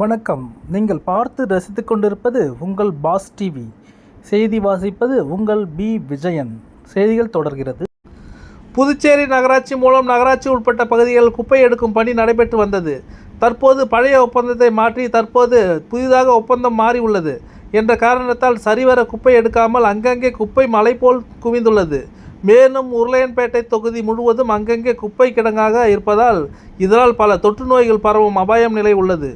வணக்கம். நீங்கள் பார்த்து ரசித்து கொண்டிருப்பது உங்கள் பாஸ் டிவி. செய்தி வாசிப்பது உங்கள் பி. விஜயன். செய்திகள் தொடர்கிறது. புதுச்சேரி நகராட்சி மூலம் நகராட்சி உட்பட்ட பகுதிகளில் குப்பை எடுக்கும் பணி நடைபெற்று வந்தது. தற்போது பழைய ஒப்பந்தத்தை மாற்றி தற்போது புதிதாக ஒப்பந்தம் மாறி உள்ளது என்ற காரணத்தால் சரிவர குப்பை எடுக்காமல் அங்கங்கே குப்பை மலை போல் குவிந்துள்ளது. மேலும் உருளையன்பேட்டை தொகுதி முழுவதும் அங்கங்கே குப்பை கிடங்காக இருப்பதால் இதனால் பல தொற்று நோய்கள் பரவும் அபாயம் நிலை உள்ளது.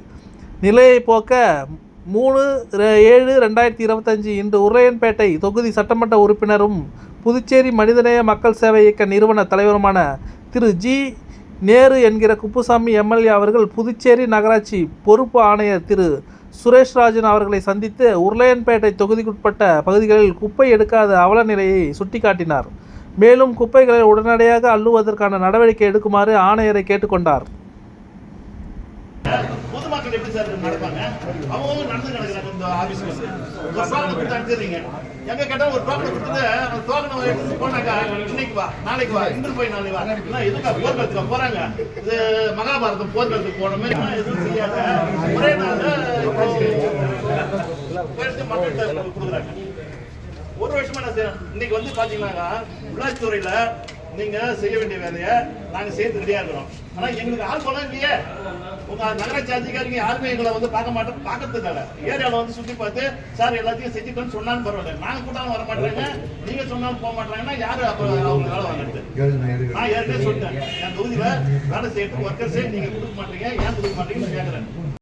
நிலையை போக்க மூணு ரெ- ஏழு ரெண்டாயிரத்தி இருபத்தஞ்சி இன்று உரையன்பேட்டை தொகுதி சட்டமன்ற உறுப்பினரும் புதுச்சேரி மனிதநேய மக்கள் சேவை இயக்க நிறுவன தலைவருமான திரு. ஜி. நேரு என்கிற குப்புசாமி எம்எல்ஏ அவர்கள் புதுச்சேரி நகராட்சி பொறுப்பு ஆணையர் திரு. சுரேஷ் ராஜன் அவர்களை சந்தித்து உருளையன்பேட்டை தொகுதிக்குட்பட்ட பகுதிகளில் குப்பை எடுக்காத அவல நிலையை சுட்டிக்காட்டினார். மேலும் குப்பைகளை உடனடியாக அள்ளுவதற்கான நடவடிக்கை எடுக்குமாறு ஆணையரை கேட்டுக்கொண்டார். பொதுமக்கள் எப்படி சார் நடப்பாங்க? அவங்க நடந்து நடக்கிறாங்க இந்த ஆபீஸ் வந்து ஒரு கொடுத்து அனுப்பிடுறீங்க எங்க கேட்டா ஒரு டோக்கன் கொடுத்துட்டு அந்த டோக்கனை எடுத்து போனாக்கா இன்னைக்கு வா நாளைக்கு வா இன்று போய் நாளைக்கு வா. என்ன எதுக்கா போர்க்களத்துக்கு போறாங்க? இது மகாபாரதம் போர்க்களத்துக்கு போனமே எதுவும் செய்யாத ஒரே நாள் போயிட்டு மக்கள்கிட்ட கொடுக்குறாங்க. ஒரு வருஷமா நான் இன்னைக்கு வந்து பாத்தீங்கன்னாக்கா உள்ளாட்சித்துறையில நீங்க செய்ய வேண்டிய வேலையை நாங்க செய்து ரெடியா இருக்கிறோம். ஆனா எங்களுக்கு ஆள் போல இல்லையே. உங்க நகராட்சி அதிகாரிங்க யாருமே எங்களை வந்து பார்க்க மாட்டோம் பார்க்கறதுக்காக ஏரியால வந்து சுத்தி பார்த்து சார் எல்லாத்தையும் செஞ்சுட்டோம்னு சொன்னாலும் பரவாயில்ல. நாங்க கூட்டாலும் வர மாட்டாங்க நீங்க சொன்னாலும் போக மாட்டாங்கன்னா யாரு அப்ப அவங்க வேலை வாங்கிட்டு நான் ஏற்கனவே சொல்லிட்டேன். என் தொகுதியில வேலை செய்யறதுக்கு ஒர்க்கர்ஸே நீங்க கொடுக்க மாட்டீங்க. ஏன் கொடுக்க மாட்டீங்கன்னு கேட்கறேன்